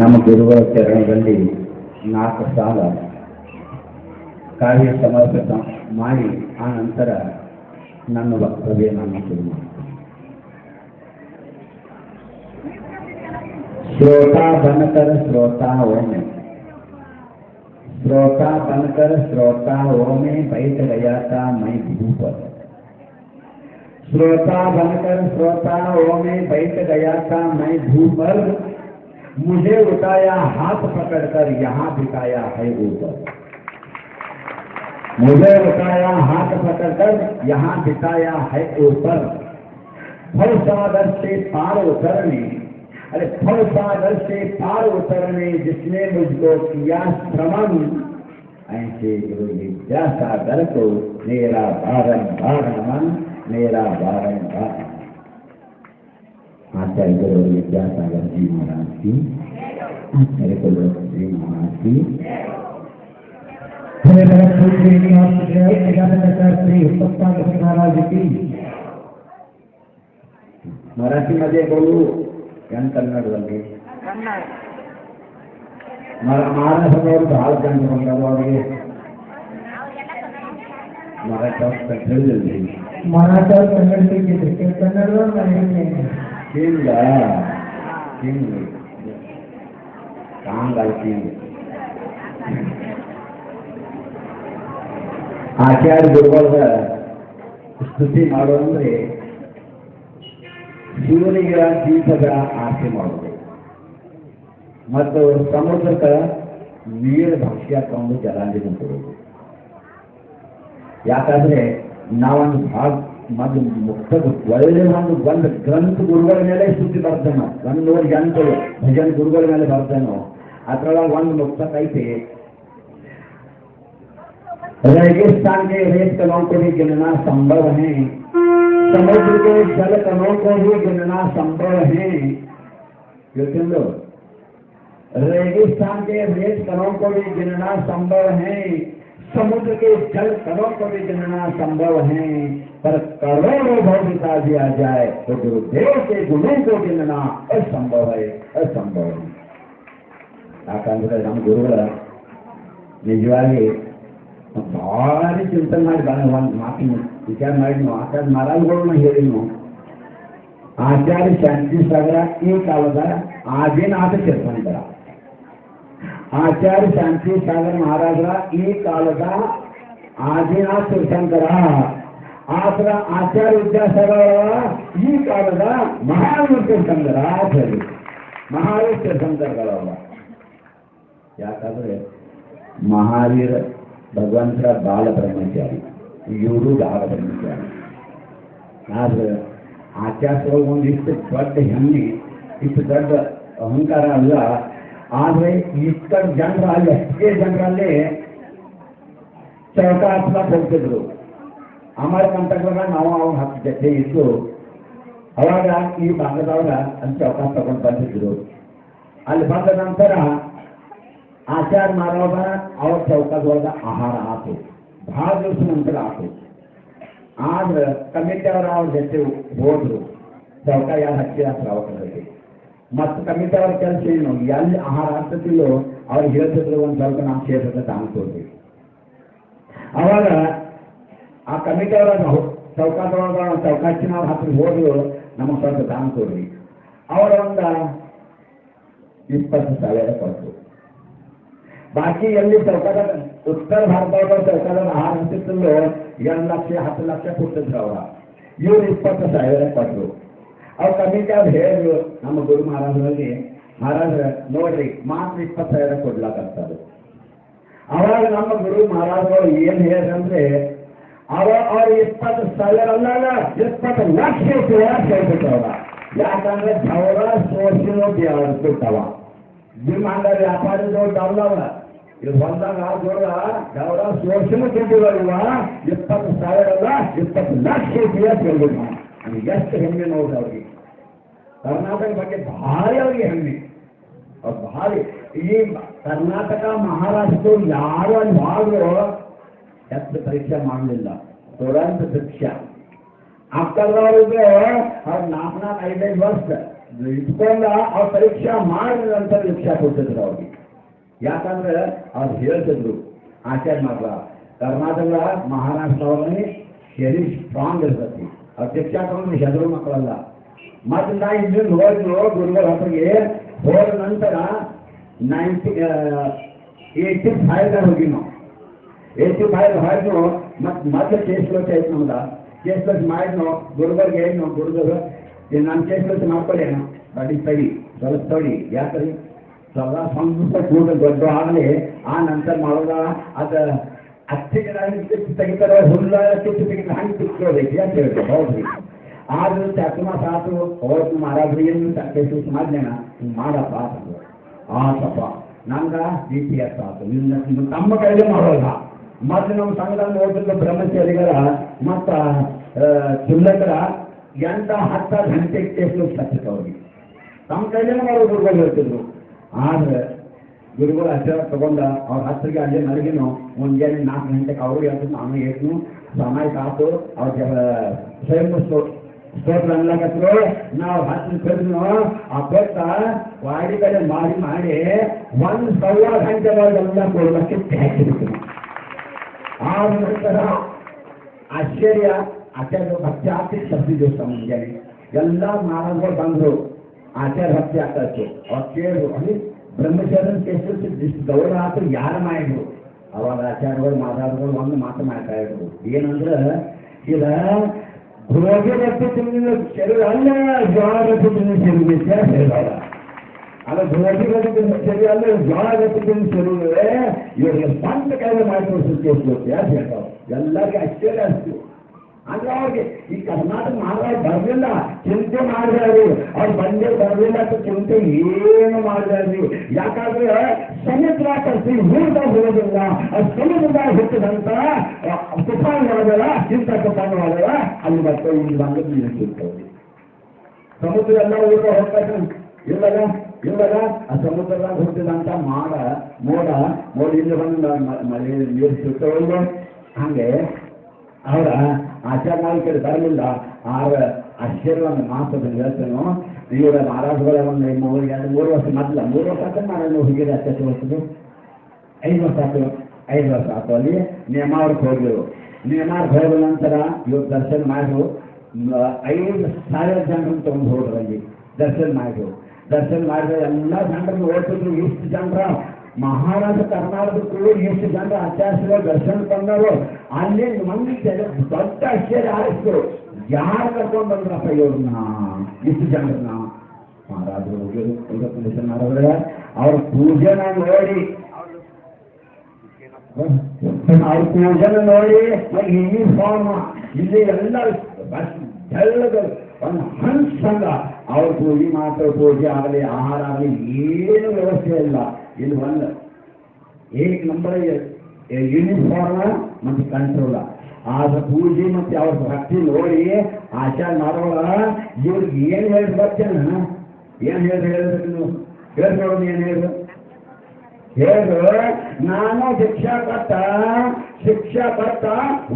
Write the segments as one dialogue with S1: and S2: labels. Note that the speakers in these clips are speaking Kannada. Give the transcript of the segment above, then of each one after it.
S1: ನಮ್ಮ ಗುರುಗಳ ಚರಣದಲ್ಲಿ ನಾಲ್ಕು ಸಾಲ ಕಾರ್ಯ ಸಮರ್ಪಿತ ಮಾಡಿ ಆ ನಂತರ ನನ್ನ ವಕ್ತವ್ಯ ನಾನು ಶುರು ಮಾಡ್ತೀನಿ श्रोता बनकर श्रोता हो में श्रोता बनकर श्रोता हो में बैठ गया था मैं भू पर श्रोता बनकर श्रोता हो में बैठ गया था मैं भू पर मुझे उठाया, हाथ पकड़कर यहाँ बिताया है ऊपर। मुझे उठाया, हाथ पकड़कर यहाँ बिताया है ऊपर। फल सागर से पार उतरने, अरे फल सागर से पार उतरने जिसने मुझको किया श्रमण, ऐसे गुरु विद्यासागर को मेरा बारंबार नमन, मेरा बारंबार Acariko Lodwika Sagar Jimarasi Acariko Lodwika Jimarasi
S2: हरे भरत सूत्र निवास जय प्रजापति श्री उत्तम महाराज की
S1: मराठी मध्ये बोलू ಏನ್ ಕನ್ನಡದಲ್ಲಿ ಮಾನಸದವರು ಬಹಳ ಜನ ಬಂದರು ಅವರಿಗೆ ಮರಾಠ ಕನ್ನಡ ಮರಾಠ
S2: ಕನ್ನಡ ಕನ್ನಡ ನಾನು ಹೇಳ್ತೇನೆ के जिसके कन्नड़ और मराठी में
S1: ಹಿಂಗ ಹಿಂಗ ಕಾಂಗಾಯ್ತಿ ಆಚಾರ್ಯ ಗುರುಗಳ ಸ್ತುತಿ ಮಾಡೋದಂದ್ರೆ ಶಿವನಿಗೆ ದೀಪದ ಆರತಿ ಮಾಡೋದು ಮತ್ತು ಸಮುದ್ರಕ್ಕೆ ನೀರು ಭಕ್ಷ್ಯ ತಗೊಂಡು ಜಲಾಂಜಲಿ ಕೊಡೋದು ಯಾಕಂದ್ರೆ ನಾವೊಂದು ಭಾಗ ಮೊದಲು ಮುಕ್ತದ ಒಳ್ಳೆ ಒಂದು ಒಂದು ಗ್ರಂಥ ಗುರುಗಳ ಮೇಲೆ ಸ್ತುತಿ ಬರ್ತೇನೋ ಒಂದು ನೂರು ಗಂಟು ಭಜನ್ ಗುರುಗಳ ಮೇಲೆ ಬರ್ತೇನೋ ಅದ್ರೊಳಗೆ ಒಂದು ಮುಕ್ತಕ ಐತಿ रेगिस्तान के रेत कणों को भी गिनना संभव है समुद्र के जल कणों को भी गिनना संभव है क्यों लो रेगिस्तान के रेत कणों को भी गिनना संभव है समुद्र के जल कणों को भी गिनना संभव है पर करोड़ों भव बिता दिया जाए तो गुरुदेव के गुणों को गिनना असंभव है असंभव है ಯಾಕಂದ್ರೆ ನಮ್ಮ ಗುರುಗಳ ನಿಜವಾಗಿ ಭಾರಿ ಚಿಂತನೆ ಮಾಡಿ ಬಾ ಒಂದು ಮಾತಿನ ವಿಚಾರ ಮಾಡಿ ನೀವು ಆಚಾರ್ಯ ಮಹಾರಾಜಗಳನ್ನ ಹೇಳಿ ನೀವು ಆಚಾರ್ಯ ಶಾಂತಿ ಸಾಗರ ಈ ಕಾಲದ ಆದಿನಾಥ ತೀರ್ಥಂಕರ ಆಚಾರ್ಯ ಶಾಂತಿ ಸಾಗರ ಮಹಾರಾಜರ ಈ ಕಾಲದ ಆದಿನಾಥ ತೀರ್ಥಂಕರ ಆತರ ಆಚಾರ್ಯ ವಿದ್ಯಾಸಾಗರ ಈ ಕಾಲದ ಮಹಾವೀರ ತೀರ್ಥಂಕರ ಅಂತ ಹೇಳಿ ಮಹಾವೀರ ತೀರ್ಥಂಕರಗಳವ ಯಾಕಂದ್ರೆ ಮಹಾವೀರ ಭಗವಂತರ ಬಾಲ ಬ್ರಹ್ಮಚಾರಿ ಇವರು ಬಾಲ ಬ್ರಹ್ಮಚಾರಿ ಆದ್ರೆ ಆಚಾರ್ಯಗಳು ಒಂದಿಷ್ಟು ದೊಡ್ಡ ಹೆಮ್ಮೆ ಇಷ್ಟು ದೊಡ್ಡ ಅಹಂಕಾರ ಅಲ್ಲ ಆದ್ರೆ ಇಷ್ಟ ಜನರ ಅಲ್ಲಿ ಅಷ್ಟೇ ಜನರಲ್ಲಿ ಚೌಕ ಹತ್ಲಕ್ ಹೋಗ್ತಿದ್ರು ಅಮರ ಕಂಟಕದಾಗ ನಾವು ಅವ್ನ ಹತ್ತು ಜೊತೆ ಇದ್ದು ಅವಾಗ ಈ ಭಾಗದವಾಗ ಅಲ್ಲಿ ಚೌಕ ತಗೊಂಡು ಬಂದಿದ್ರು. ಅಲ್ಲಿ ಬಂದ ನಂತರ ಆಚಾರ ಮಾಡುವಾಗ ಅವ್ರ ಚೌಕದೊಳಗ ಆಹಾರ ಆತು. ಭಾಳ ದಿವಸ ನಂತರ ಆತು. ಆದ್ರೆ ಕಮಿಟಿ ಅವ್ರ ಅವ್ರ ಜೊತೆ ಹೋದ್ರು. ಚೌಕ ಯಾರು ಹಚ್ಚಿರ ಅವಕಾಶಕ್ಕೆ ಮತ್ತು ಕಮಿಟಿ ಅವ್ರ ಕೆಲಸ ಏನು? ಎಲ್ಲಿ ಆಹಾರ ಆಗ್ತತಿಲ್ಲೋ, ಅವ್ರು ಹೇಳ್ತಿದ್ರು ಒಂದು ಸ್ವಲ್ಪ ನಾವು ಸೇರ್ತದೆ ತೋರ್ಬೇಕು ಅವಾಗ ಆ ಕಮಿಟಿ ಅವರ ಚೌಕಾದೊಳಗ ಚೌಕಾಚಿನ ಹತ್ರ ಹೋದ್ರು ನಮಗೆ ಸ್ವಲ್ಪ ತಾನು ಕೊಡ್ರಿ ಅವರ ಒಂದು ಇಪ್ಪತ್ತು ಸಾವಿರ ಕೊಟ್ಟರು ಬಾಕಿ ಎಲ್ಲಿ ಚೌಕದ ಉತ್ತರ ಭಾರತದ ಚೌಕದ ಆಹಾರ ಹಂಚಿತ್ತಲ್ಲೋ ಎರಡು ಲಕ್ಷ, ಹತ್ತು ಲಕ್ಷ ಕೊಟ್ಟಿದ್ರು ಅವರ. ಇವ್ರು ಇಪ್ಪತ್ತು ಸಾವಿರ ಕೊಟ್ಟರು ಅವ್ರ ಕಮಿಟಿ ಅವ್ರು ಹೇಳಿದ್ರು, ನಮ್ಮ ಗುರು ಮಹಾರಾಜರಲ್ಲಿ ಮಹಾರಾಜರ ನೋಡ್ರಿ, ಮಾತ್ರ ಇಪ್ಪತ್ತು ಸಾವಿರ ಕೊಡ್ಲಾಕಂತಾರೆ ಅವಾಗ ನಮ್ಮ ಗುರು ಮಹಾರಾಜರು ಏನ್ ಹೇಳಂದ್ರೆ ಅವ ಅವ್ರ ಇಪ್ಪತ್ತು ಸಾವಿರ ಅಲ್ಲ ಇಪ್ಪತ್ತು ಲಕ್ಷ ಲಕ್ಷ ಯಾಕಂದ್ರೆ ಅವರ ಸೋಸಿನೋ ಕೊಟ್ಟವ. ಜಿಮ್ ಹಂಗ ದೊಡ್ಡ ಅಲ್ಲವ ಇದು ಹೊಂದಾಗ ಜೋಳ ಅವರ ಸೋಸಿನ ದುಡ್ಡುಗಳಿವ ಇಪ್ಪತ್ತು ಸಾವಿರ ಅಲ್ಲ ಇಪ್ಪತ್ತು ಲಕ್ಷ ರೂಪಾಯಿ ನಮ್ಗೆ ಎಷ್ಟು ಹೆಮ್ಮೆ ನೋಡ್ರಿ ಅವ್ರಿಗೆ. ಕರ್ನಾಟಕ ಬಗ್ಗೆ ಭಾರಿ ಅವ್ರಿಗೆ ಹೆಮ್ಮೆ. ಭಾರಿ. ಈ ಕರ್ನಾಟಕ ಮಹಾರಾಷ್ಟ್ರ ಯಾರು ಅಲ್ಲಿ ಮಾಡಿದ್ರು ಎಷ್ಟು ಪರೀಕ್ಷೆ ಮಾಡಲಿಲ್ಲ. ತುರಂತ ಶಿಕ್ಷೆ ಅಕ್ಕದವ್ರಿಗೆ ಅವ್ರು ನಾಲ್ಕು ಐದೈದು ವರ್ಷ ಇಟ್ಕೊಂಡ ಅವ್ರ ಪರೀಕ್ಷೆ ಮಾಡಿದ ನಂತರ ಭಿಕ್ಷಾ ಕೊಡ್ತಿದ್ರು ಅವ್ರಿಗೆ. ಯಾಕಂದ್ರೆ ಅವ್ರು ಹೇಳ್ತಿದ್ರು, ಆಚಾರ್ಯ ಮಾತ್ರ ಕರ್ನಾಟಕ ಮಹಾರಾಷ್ಟ್ರದಲ್ಲಿ ಶರಿ ಸ್ಟ್ರಾಂಗ್ ಇರ್ತೈತಿ ಅವ್ರ ಭಿಕ್ಷಾ ತಗೊಂಡು ಹೆದರು ಮಕ್ಕಳಲ್ಲ. ಮತ್ತೆ ನಾ ಇಲ್ಲಿ ಹೋದ್ರು ಗುರುಗಳ ಹತ್ತಿಗೆ ಹೋದ ನಂತರ ನೈಂಟಿ ಏಯ್ಟಿ ಫೈವ್ದಾಗ ಹೋಗಿ ನಾವು. ಏಯ್ಟಿ ಫೈವ್ ಹಾಯ್ದು ಮತ್ತೆ ಮತ್ತೆ ಕೇಸ್ ಲೋಚ ಆಯ್ತು ನಮ್ದ. ಕೇಸ್ ಲೋಚ ಮಾಡಿದ್ನು ಗುರುಗಳಿಗೆ ಏನು ಗುರುಗಳು ನಾನು ಕೇಸ್ ಲೋಚ ಮಾಡ್ಕೊಳ್ಳೇನು ಅಡಿ ತಡಿ, ಸ್ವಲ್ಪ ತಡಿ. ಯಾಕ್ರಿ? ಸ್ವಲ್ಪ ಸಂಸ್ಕೃತ ಕೂಡ ದೊಡ್ಡ ಆಗಲಿ ಆ ನಂತರ ಮಾಡೋದ ಅದ ಅತ್ತಿಗೆ ಕಿತ್ತು ತೆಗಿತಾರೆ, ಹುಲ್ಲ ಕಿತ್ತು ತೆಗಿತಾರೆ ಹಂಗೆ ಕಿತ್ಕೋಬೇಕು ಅಂತ ಹೇಳ್ತೀವಿ ಹೌದ್ರಿ? ಆದ್ರೂ ಚಕಮ ಸಾತು ಮಾರಾದ್ರಿ ಏನು ಕೇಸ್ ಮಾಡ್ದೇನ ಮಾಡ್ಲೇನ ಮಾಡಪ್ಪ ಆತಪ್ಪ ನಂಗ ಡಿ ಪಿ ಎಸ್ ಆತು ನಿನ್ನ ತಮ್ಮ ಕೈಲೇ ಮಾಡೋಲ್ಲ. ಮತ್ತೆ ನಮ್ಮ ಸಂಘದಲ್ಲಿ ಓದಿದ ಬ್ರಹ್ಮಚಾರಿಗಳ ಮತ್ತ ಚಿಲ್ಲಕರ ಎಂತ ಹತ್ತ ಗಂಟೆ ಕೇಸು ಸತ್ತಿತ್ತು ಅವ್ರಿಗೆ. ತಮ್ಮ ಕೈಲೇ ಮಾಡೋ ಗುರುಗಳು ಹೇಳ್ತಿದ್ರು ಆದ್ರೆ ಗುರುಗಳು ಆಶೀರ್ವಾದ ತಗೊಂಡ ಅವ್ರ ಹತ್ತಿಗೆ ಅಲ್ಲೇ ನನಗೇನು ಮುಂಜಾನೆ ನಾಲ್ಕು ಗಂಟೆಗೆ ಅವರು ಹೇಳ್ತು ನಾನು ಹೇಳ್ತು ಸಮಯ ಆತು ಅವ್ರಿಗೆ ಸ್ವಯಂ ಸ್ತೋತ್ರ ಅನ್ಲಕತ್ರು ನಾವು ಹತ್ತು ಕರೆದು ಆ ಬೆಟ್ಟ ವಾಡಿ ಕಡೆ ಮಾಡಿ ಮಾಡಿ ಒಂದು ಸಾವಿರ ಗಂಟೆ ಎಲ್ಲ ಕೊಡ್ಲಕ್ಕೆ ಹಾಕಿಬಿಟ್ಟು ಆ ನಂತರ ಆಶ್ಚರ್ಯ, ಆಚಾರ್ಯ ಭಕ್ತಿ ಆಗ್ತಿ ಶಕ್ತಿ ದಿವಸ ಮುಂಜಾನೆ ಎಲ್ಲ ಮಾರಾಟಗಳು ಬಂದರು. ಆಚಾರ್ಯ ಭಕ್ತಿ ಆಗ್ತಾ ಇತ್ತು ಅವ್ರು ಕೇಳಿದ್ರು ಅಲ್ಲಿ ಬ್ರಹ್ಮಚಾರ್ಯನ ಇಷ್ಟು ಗೌರವ ಆತು, ಯಾರ ಮಾಡಿದ್ರು? ಅವಾಗ ಆಚಾರ್ಯಗಳು ಮಹಾರಾಜಗಳು ಒಂದು ಮಾತು ಮಾಡ್ತಾ ಇದ್ರು. ಏನಂದ್ರೆ, ಇದ ಭೋಗಿ ರಕ್ತ ತುಂಬಿದ ಶರೀರ ಅಲ್ಲ ಜ್ವಾಳ ರಕ್ತ ತುಂಬಿದ ಶರೀರ ಹೇಳಿದವ ಅಲ್ಲ ಭೋಗಿ ರಕ್ತ ತುಂಬಿದ ಶರೀರ ಅಲ್ಲ ಜ್ವಾಳ ರಕ್ತ ತುಂಬಿದ ಶರೀರ ಇವರಿಗೆ ಸ್ವಂತ ಕೈಲಿ ಮಾಡಿ ತೋರಿಸುತ್ತೆ ಯಾಕೆ ಹೇಳ್ತಾವ ಎಲ್ಲರಿಗೆ ಆಶ್ಚರ್ಯ ಅಷ್ಟು ಅವ್ರಿಗೆ ಈ ಕರ್ನಾಟಕ ಮಹಾರಾಜ್ ಬರಲಿಲ್ಲ, ಚಿಂತೆ ಮಾಡ್ರಿ ಅವ್ರು ಬಂದೇ ಬರಲಿಲ್ಲ ಅಂತ ಚಿಂತೆ ಏನು ಮಾಡ್ರಿ ಯಾಕಂದ್ರೆ ಸಮುದ್ರ ಕರ್ಸಿ ಹೂದ ಹೋಗೋದಿಲ್ಲ. ಆ ಸಮುದ್ರದಾಗ ಹುಟ್ಟಿದಂತ ತುಫಾನ್ ಮಾಡೋದಲ್ಲ ಇಂಥ ತುಫಾನ್ ಮಾಡೋಲ್ಲ ಅಲ್ಲಿ ಮತ್ತೆ ಇಲ್ಲಿ ಬಂದು ನೀರು ಸಿಗ್ತವೆ ಸಮುದ್ರ ಎಲ್ಲ ಊಟ ಹೋಗ್ತಾರೆ ಇವಾಗ ಇವಾಗ ಆ ಸಮುದ್ರದಾಗ ಹುಟ್ಟಿದಂತ ಮಾಡ, ಮೋಡ ಮೋಡ ಇಲ್ಲಿ ಬಂದು ಮಳೆ, ನೀರು ಸಿಗ್ತಾವಲ್ಲ ಹಂಗೆ, ಅವರ ಆಚಾರ ನಾಯಕರು ಬರಲಿಲ್ಲ ಆಗ ಆಶ್ಚರ್ಯವನ್ನು ಮಾತನ್ನು ಹೇಳ್ತೇನೋ. ಇವರ ಮಹಾರಾಜಗಳ ಒಂದು ಮೂರು ಎರಡು ಮೂರು ವರ್ಷ ಮೊದಲ, ಮೂರು ವರ್ಷ ಆತ ನಾನು ಹೋಗಿದ್ದೆ ಅತ್ಯಂತ ವರ್ಷದ್ದು? ಐದು ವರ್ಷ ಆಯ್ತು, ಐದು ವರ್ಷ ಆಯ್ತು. ಅಲ್ಲಿ ನೇಮಾರ್ಕ್ ಹೋಗಿರು ನೇಮಾರ್ಕ್ ಹೋದ ನಂತರ ಇವ್ರು ದರ್ಶನ ಮಾಡಿದ್ರು. ಐದು ಸಾವಿರ ಜನರನ್ನು ತಗೊಂಡು ಹೋದ್ರು ಅಲ್ಲಿ ದರ್ಶನ ಮಾಡಿದ್ರು. ದರ್ಶನ ಮಾಡಿದ್ರೆ ಎಲ್ಲ ಜನರನ್ನು ಓಡ್ತಿದ್ರು ಇಷ್ಟು ಜನರ ಮಹಾರಾಜ ಕರ್ನಾಟಕಕ್ಕೂ ಎಷ್ಟು ಜನ ಆಚಾರ್ಯ ದರ್ಶನ ತಂದರು ಅಲ್ಲಿ ಮಂದಿ ದೊಡ್ಡ ಆಶ್ಚರ್ಯ ಆರಿಸ್ತು ಯಾರು ಕರ್ಕೊಂಡು ಬಂದ್ರಪ್ಪ ಇವ್ರನ್ನ? ಇಷ್ಟು ಜನರನ್ನ ಮಹಾರಾಜರು ಅವ್ರ ಪೂಜನ ನೋಡಿ. ಅವ್ರ ಪೂಜನ ನೋಡಿ ಯೂನಿಫಾರ್ಮ್ ಇಲ್ಲಿ ಎಲ್ಲ ಬಸ್ ಒಂದು ಹಂಸಂಗ. ಅವ್ರ ಪೂಜೆ ಮಾತ್ರ, ಪೂಜೆ ಆಗಲಿ, ಆಹಾರ ಆಗಲಿ, ಏನು ವ್ಯವಸ್ಥೆ ಇಲ್ಲ. ಇಲ್ಲಿ ಒಂದು ಏಕ್ ನಂಬರ್ ಯೂನಿಫಾರ್ಮ್ ಮತ್ತು ಕಂಟ್ರೋಲ್ ಆದ ಪೂಜೆ ಮತ್ತೆ ಅವ್ರ ಭಕ್ತಿ ನೋಡಿ ಆಚಾರ ಮಾಡೋಳ ಇವ್ರಿಗೆ ಏನು ಹೇಳಿ ಬರ್ತೇನ ಏನು ಹೇಳಿ ಹೇಳ್ಬೇಕು ನೀವು? ಹೇಳ್ಕೊಡೋದು ಏನು ಹೇಳು? ಹೇಳು, ನಾನು ಶಿಕ್ಷಾ ಕೊಟ್ಟ ಶಿಕ್ಷಾ ಕೊಟ್ಟ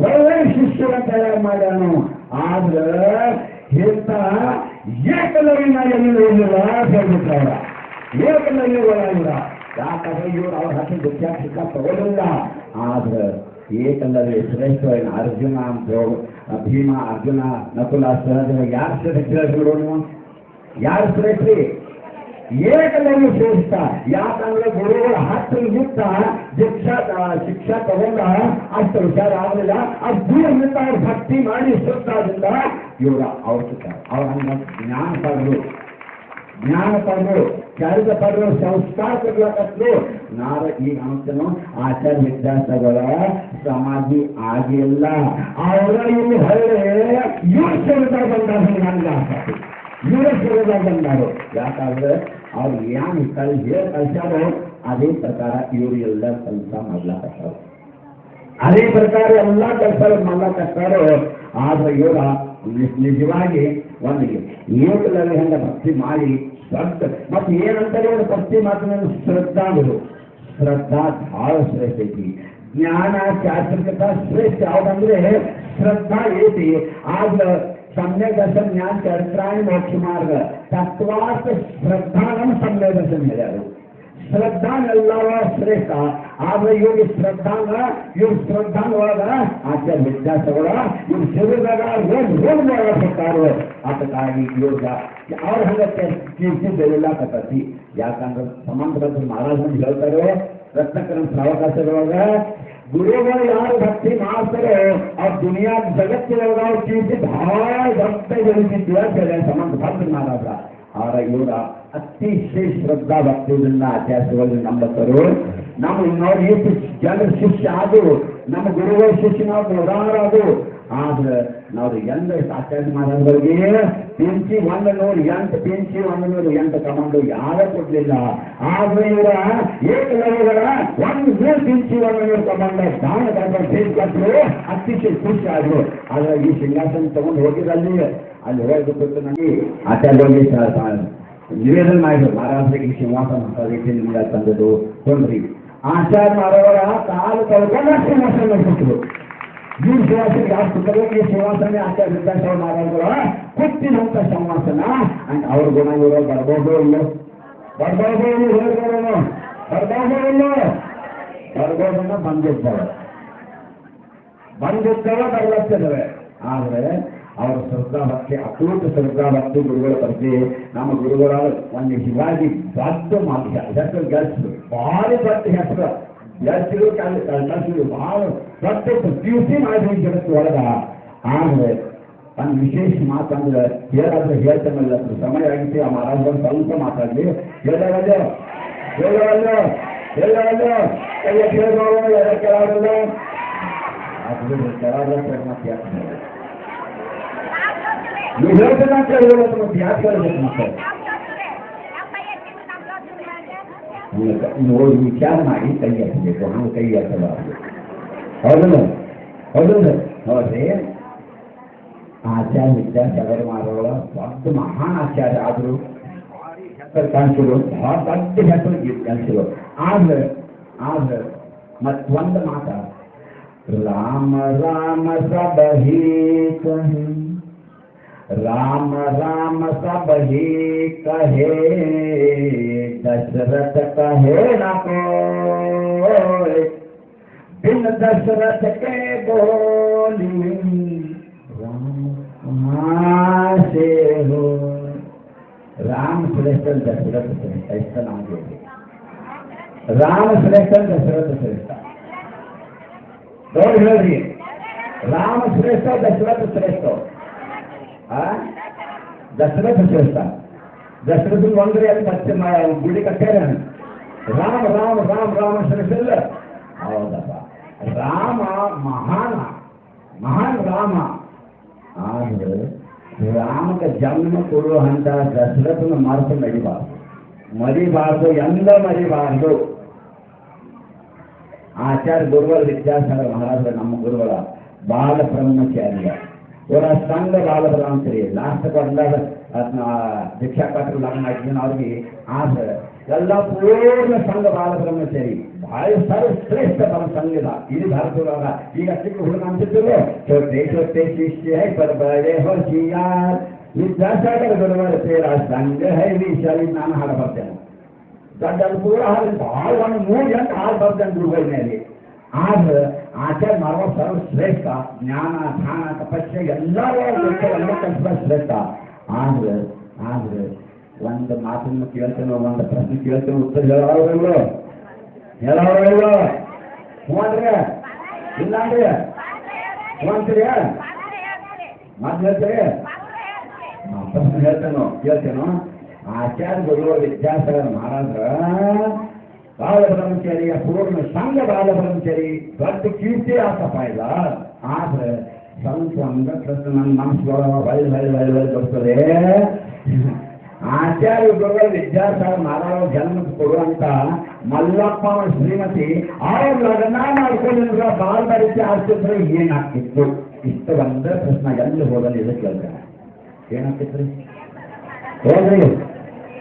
S1: ಒಳ್ಳೆ ಶಿಷ್ಯರ ತಯಾರು ಮಾಡ್ಯಾನು? ಆದ್ರೆ ಇಂತ ಏಕಲವಿನ ಎಲ್ಲಿ ಹೋಗಿಲ್ಲ ಹೇಳ್ಬಿಟ್ರವ್ರ ಏಕಲವಿ ಒಳಗಿಲ್ಲ ಯಾಕಂದ್ರೆ ಇವ್ರು ಅವ್ರ ಹತ್ರ ಶಿಕ್ಷಾ ಶಿಕ್ಷಾ ತಗೊಳ್ಳಿಲ್ಲ ಆದ್ರೆ ಏಕಲ್ಲವೇ ಶ್ರೇಷ್ಠ ಅರ್ಜುನ ಅಂತ ಭೀಮ, ಅರ್ಜುನ, ನಕುಲ, ಸಹದೇವ, ಯಾರು ಶ್ರೇಷ್ಠ ನೋಡೋಣ ಯಾರು ಶ್ರೇಷ್ಠಿ? ಏಕಲವ್ಯ ಶ್ರೇಷ್ಠ. ಯಾಕಂದ್ರೆ ಗುರುಗಳ ಹತ್ತು ನಿಮಿತ್ತ ಶಿಕ್ಷಾ ಶಿಕ್ಷಾ ತಗೊಂಡ ಅಷ್ಟು ವಿಚಾರ ಆಗಲಿಲ್ಲ ಅದು ದೂರದಿಂದ ಅವ್ರು ಭಕ್ತಿ ಮಾಡಿ ಸುತ್ತಾದಿಂದ ಇವ್ರ ಅವ್ರ ಅವ್ರ ಜ್ಞಾನ ಪಡೆದು ಜ್ಞಾನ ಪಡೆದು ಚರಿತ ಪಡೆದು ಸಂಸ್ಕಾರ ಕೊಡ್ಲಕತ್ತು ನಾರ ಈಗ ಅಂತಾನು ಆಚಾರ ವಿದ್ಯಾರ್ಥಿಗಳ ಸಮಾಧಿ ಆಗಿಲ್ಲ. ಅವರ ಇಲ್ಲಿ ಹೊರಗೆ ಇವ್ರ ಸೇರಿದಾಗ ಬಂದಾಗ ಆಸಕ್ತಿ. ಇವರ ಬಂದಾರು. ಯಾಕಂದ್ರೆ ಅವ್ರು ಏನು ಕಲ್ ಹೇಳಿ ಕಲ್ಸಾರೋ ಅದೇ ಪ್ರಕಾರ ಇವರು ಎಲ್ಲ ಕೆಲಸ ಮಾಡ್ಲಾಕತ್ತಾರ ಅದೇ ಪ್ರಕಾರ ಎಲ್ಲ ಕೆಲಸ ಮಾಡ್ಲಾಕತ್ತಾರೋ ಆದ್ರೆ ಇವರ ನಿಜವಾಗಿ ಒಂದು ಏಕಲವ್ಯ ಹಂಗ ಭಕ್ತಿ ಮಾಡಿ ದೊಡ್ಡ ಮತ್ತೆ ಏನಂತಾರೆ ಇವರು ಭಕ್ತಿ ಮಾತಿನ ಶ್ರದ್ಧಾಗಳು ಶ್ರದ್ಧಾ ಬಹಳ ಶ್ರೇಷ್ಠ ಐತಿ ಜ್ಞಾನ ಶಾಸ್ತ್ರಕತ ಶ್ರೇಷ್ಠ ಯಾವ್ದಂದ್ರೆ ಶ್ರದ್ಧಾ ಐತಿ ಆದ್ರೆ सम्यक दर्शन ज्ञान चरित्र आणि मोक्ष मार्ग तत्वार्थ श्रद्धानम सम्यक दर्शन ಹೇಳ್ಯಾರು ಶ್ರದ್ಧಾ ಎಲ್ಲವ ಶ್ರೇಷ್ಠ ಆದ್ರೆ ಇವ್ರಿಗೆ ಶ್ರದ್ಧಾಂಗ ಇವ್ರ ಶ್ರದ್ಧಾಂಗ ಒಳಗ ಆಚಾರ್ಯ ವ್ಯತ್ಯಾಸಗಳ ಇವ್ರ ಶರೀರದಾಗ ರೋಗ್ ರೋಗ ಮಾಡಬೇಕಾರು ಅದಕ್ಕಾಗಿ ಇವ್ರ ಅವ್ರ ಹಂಗಕ್ಕೆ ಕೀರ್ತಿ ಬೆಳಿಲಾಕತ್ತತಿ ಯಾಕಂದ್ರೆ ಸಂಬಂಧಪಟ್ಟ ಮಹಾರಾಜ್ ಮಂದಿ ಹೇಳ್ತಾರೆ ರತ್ನಕರಣ ಸಾವಕಾಶದೊಳಗ ಗುರುಗಳು ಯಾರು ಭಕ್ತಿ ಮಾಡ್ತಾರೆ ಅವ್ರ ದುನಿಯಾ ಜಗತ್ತಿನೊಳಗ ಅವ್ರ ಕೀರ್ತಿ ಬಹಳ ದೊಡ್ಡ ಬೆಳಿತಿದ್ವಿ ಅಂತ ಹೇಳಿ ಸಂಬಂಧ ಭಕ್ತ ಮಹಾರಾಜ ಅವರ ಇವರ ಅತಿಶಯ ಶ್ರದ್ಧಾ ಭಕ್ತಿಯಿಂದ ಆಚಾರ್ಯಗಳು ನಂಬತ್ತರು ನಮ್ಮ ನೋಡಿ ಎಷ್ಟು ಶಿಷ್ಯ ಅದು ನಮ್ಮ ಗುರುಗಳ ಶಿಷ್ಯ ನಾವು ಅದು ಆದ್ರೆ ನಾವು ಎಂದ ಆಚಾರ್ಯ ಮಾಡೋದ್ರಿಗೆ ಪಿಂಚಿ ಒಂದು ನೂರು ಎಂಟು ಪಿಂಚಿ ಒಂದು ನೂರು ಎಂಟು ಕಮಾಂಡು ಯಾರೇ ಕೊಡ್ಲಿಲ್ಲ. ಆದ್ರೆ ಇವರ ಏಕಲವ್ಯಗಳ ಒಂದು ನೂರು ಪಿಂಚಿ ಒಂದು ನೂರು ಕಮಾಂಡ ಧರ್ಮ ಸೇರಿ ಕೊಟ್ಟರು ಅತಿಶಯ ಖುಷಿ ಆದ್ರು. ಆದ್ರೆ ಈ ಸಿಂಹಾಸನ ತಗೊಂಡು ಹೋಗಿದಲ್ಲಿ ಅಲ್ಲಿ ಹೋಗ್ಬಿಟ್ಟು ನನಗೆ ಆಚಾರ್ಯಗಳಿಗೆ ನಿವೇದನೆ ಮಾಡಿದ್ರು ಮಹಾರಾಜರಿಗೆ ಸಿಂಹಾಸನ ಅಂತ ರೀತಿ ನಿಮ್ಗೆ ತಂದದ್ದು. ಆಚಾರ್ಯ ಮಾಡೋರ ಕಾಲು ಕಳ್ಕೊಂಡು ಸಿಂಹಾಸನ ಮಾಡಿಬಿಟ್ರು ಈ ಸಿಂಹಾಸನ ಯಾವ ಪುಸ್ತಕ ಈ ಆಚಾರ್ಯ ವಿದ್ಯಾಸಾರ ಮಹಾರಾಜರ ಕುತ್ತಿನಂತ ಸಿಂಹಾಸನ ಅಂತ ಅವ್ರ ಗುಣ ಇರೋ ಬರ್ಬೋದು ಇಲ್ಲೋ? ಬರ್ಬೋದು ಇಲ್ಲೋ ಹೇಳ್ಬೋದೇನು ಬರ್ಬೋದು ಇಲ್ಲೋ? ಬರ್ಬೋದನ್ನ ಬಂದಿದ್ದಾವೆ ಬಂದಿದ್ದವ ಬರ್ಲತ್ತಿದ್ದಾವೆ ಆದ್ರೆ ಅವರ ಶ್ರದ್ಧಾ ಭಕ್ತಿ ಅಪೂರ್ವ ಶ್ರದ್ಧಾ ಭಕ್ತಿ ಗುರುಗಳ ಬಗ್ಗೆ ನಮ್ಮ ಗುರುಗಳ ಒಂದು ಶಿವಾಜಿ ದೊಡ್ಡ ಮಾಧ್ಯ ಹೆಸರು ಗೆಲ್ಸಿದ್ರು. ಭಾರಿ ದೊಡ್ಡ ಹೆಸರು. ಗೆಲ್ಸಿದ್ರು ಕಲ್ಸಿದ್ರು ಭಾಳ ದೊಡ್ಡ ಪ್ಯೂಸಿ ಮಾಡಿದ್ರು ಜಗತ್ತು ಒಳಗ. ಆಮೇಲೆ ಒಂದು ವಿಶೇಷ ಮಾತಂದ್ರೆ ಹೇಳಾದ್ರೆ ಹೇಳ್ತಾನಲ್ಲ ಸಮಯ ಆಗಿತ್ತು. ಆ ಮಹಾರಾಜ ಒಂದು ಸ್ವಲ್ಪ ಮಾತಾಡಲಿ. ಹೇಳಲ್ಲ ಹೇಳಲ್ಲ ಹೇಳಲ್ಲ ಎಲ್ಲ ಕೇಳೋಣ ಎಲ್ಲ ಕೇಳೋಲ್ಲ ಅದು ಮತ್ತೆ ಯಾಕೆ ನೀವು ಹೇಳ್ತೀರ ಅಂತ ಹೇಳೋದು ಮತ್ತೆ ಯಾಕೆ ಹೇಳ್ಬೇಕು ಮತ್ತೆ ನೋಡಿ ವಿಚಾರ ಮಾಡಿ ಕೈ ಎತ್ತಬೇಕು ಹಂಗೆ ಕೈ ಎತ್ತಬಾರ್ದು ಹೌದಲ್ಲ ಹೌದಲ್ಲ ನೋಡ್ರಿ ಆಚಾರ್ಯ ವಿದ್ಯಾಸಾಗರ ಮಾರೋಳ ದೊಡ್ಡ ಮಹಾನ್ ಆಚಾರ್ಯ ಆದ್ರು ಹೆಸರು ಕಾಣಿಸಿದ್ರು ಬಹಳ ದೊಡ್ಡ ಹೆಸರು ಕಾಣಿಸಿದ್ರು ಆದ್ರೆ ಆದ್ರೆ ಮತ್ತೊಂದು ಮಾತ ರಾಮ ರಾಮ ಸಬಹಿ ಕಹಿ राम राम सब ही कहे, दशरथ कहे न बिन दशरथ के बोली, राम से हो? राम श्रेष्ठ दशरथ श्रेष्ठ इसका नाम दे राम श्रेष्ठ दशरथ श्रेष्ठ। राम श्रेष्ठ दशरथ श्रेष्ठ। ಶ್ರೇಷ್ಠ ಆ? ದಶರಥ ಶ್ರೇಷ್ಠ ದಶರಥನ್ ಒಂದ್ರೆ ಅಲ್ಲಿ ಮತ್ತೆ ಮ- ಗುಡಿ ಕಟ್ಟ್ಯಾರ ರಾಮ ರಾಮ ರಾಮ ರಾಮ ಶ್ರೇಷ್ಠ ಇಲ್ಲ ಹೌದಪ್ಪ ರಾಮ ಮಹಾನ ಮಹಾನ್ ರಾಮ ಆದ್ರೆ ರಾಮಕ್ಕೆ ಜನ್ಮ ಕೊಡುವಂತ ದಶರಥನ ಮಾರ್ಗ ಮರಿಬಾರ್ದು ಮರಿಬಾರ್ದು ಎಂದ ಮರಿಬಾರ್ದು ಆಚಾರ್ಯ ಗುರುಗಳ ವಿದ್ಯಾಸಾಗರ ಮಹಾರಾಜರ ನಮ್ಮ ಗುರುಗಳ ಬಾಲ ಬ್ರಹ್ಮಚಾರ್ಯ ಇವರ ಸಂಘ ಬಾಲ ಬ್ರಹ್ಮಚಾರಿ ಲಾಸ್ಟ್ ಬಂದಾಗ ಅದನ್ನ ದೀಕ್ಷಾ ಪತ್ರ ಲಗ್ನ ಮಾಡಿದ್ದೀನಿ ಅವ್ರಿಗೆ ಆದ್ರೆ ಎಲ್ಲ ಪೂರ್ಣ ಸಂಘ ಬಾಲ ಬ್ರಹ್ಮಚಾರಿ ಭಾಳ ಸರ್ವಶ್ರೇಷ್ಠ ಪರ ಸಂಘದ ಇಡೀ ಭಾರತದೊಳಗ ಈಗ ಚಿಕ್ಕ ಹುಡುಗ ಅಂತಿದ್ರು ಚೋಟೆ ಚೋಟೆ ಶಿಷ್ಯ ಪರ ಬಡೆ ಹೊಸಿಯಾರ್ ವಿದ್ಯಾಸಾಗರ ಗುರುಗಳ ಸೇರ ಸಂಘ ಹೈ ವಿಶಾಲಿ ನಾನು ಹಾಡ ಬರ್ತೇನೆ ದೊಡ್ಡ ಪೂರ ಹಾಲು ಭಾಳ ಒಂದು ಮೂರು ಗಂಟೆ ಹಾಲು ಬರ್ತೇನೆ ಗುರುಗಳ ಮೇಲೆ ಆದ್ರೆ ಆಚಾರ್ಯ ಮಾಡುವ ಸರ್ವಶ್ರೇಷ್ಠ ಜ್ಞಾನ, ಧ್ಯಾನ, ತಪಸ್ಸೆ ಎಲ್ಲರೂ ಎಲ್ಲ ಕಲಿಸುವ ಶ್ರೇಷ್ಠ ಆದ್ರೆ ಆದ್ರೆ, ಒಂದು ಮಾತನ್ನು ಕೇಳ್ತೇನೆ, ಒಂದು ಪ್ರಶ್ನೆ ಕೇಳ್ತೇನೆ ಉತ್ತರ ಹೇಳೋರಿಲ್ಲ ಇಲ್ಲ ಅಂದ್ರೆ ಹ್ಞೂ ಅಂತೀರಿ ಮಾತು ಹೇಳ್ತೀರಿ ಪ್ರಶ್ನೆ ಹೇಳ್ತೇನೋ, ಕೇಳ್ತೇನೋ? ಆಚಾರ್ಯ ಗುರು ವಿದ್ಯಾಸಾಗರ, ಮಹಾರಾಜರ ಬಾಲ ಬ್ರಹ್ಮಚಾರಿಯ ಪೂರ್ಣ ಸಂಘ ಬಾಲ ಬ್ರಹ್ಮಚಾರಿ ದೊಡ್ಡ ಕೀರ್ತಿ ಆತಪ್ಪ ಇಲ್ಲ ಆದ್ರೆ ಸ್ವಲ್ಪ ಒಂದು ಪ್ರಶ್ನೆ ನನ್ನ ಮನಸ್ಸೊಳಗ ಹೊಳ್ಳಿ ಹೊಳ್ಳಿ ಹೊಳ್ಳಿ ಹೊಳ್ಳಿ ಬರ್ತದೆ ಆಚಾರ್ಯ ಗುರುಗಳ ವಿದ್ಯಾಸಾಗರ ಮಹಾರಾಜ ಜನ್ಮ ಕೊಡುವಂತ ಮಲ್ಲಪ್ಪ ಅವರ ಶ್ರೀಮತಿ ಅವ್ರ ಲಗ್ನ ಮಾಡ್ಕೊಂಡಿದ್ರ ಬಾಲ್ ಬರೀತಿ ಆಗ್ತಿದ್ರೆ ಏನಾಗ್ತಿತ್ತು? ಇಷ್ಟು ಒಂದೇ ಪ್ರಶ್ನೆ ಎಲ್ಲಿ ಹೋದಲ್ಲಿ ಇದಕ್ಕೆ ಕೇಳ್ತಾನೆ ಏನಾಗ್ತಿತ್ರಿ ಹೋದ್ರಿ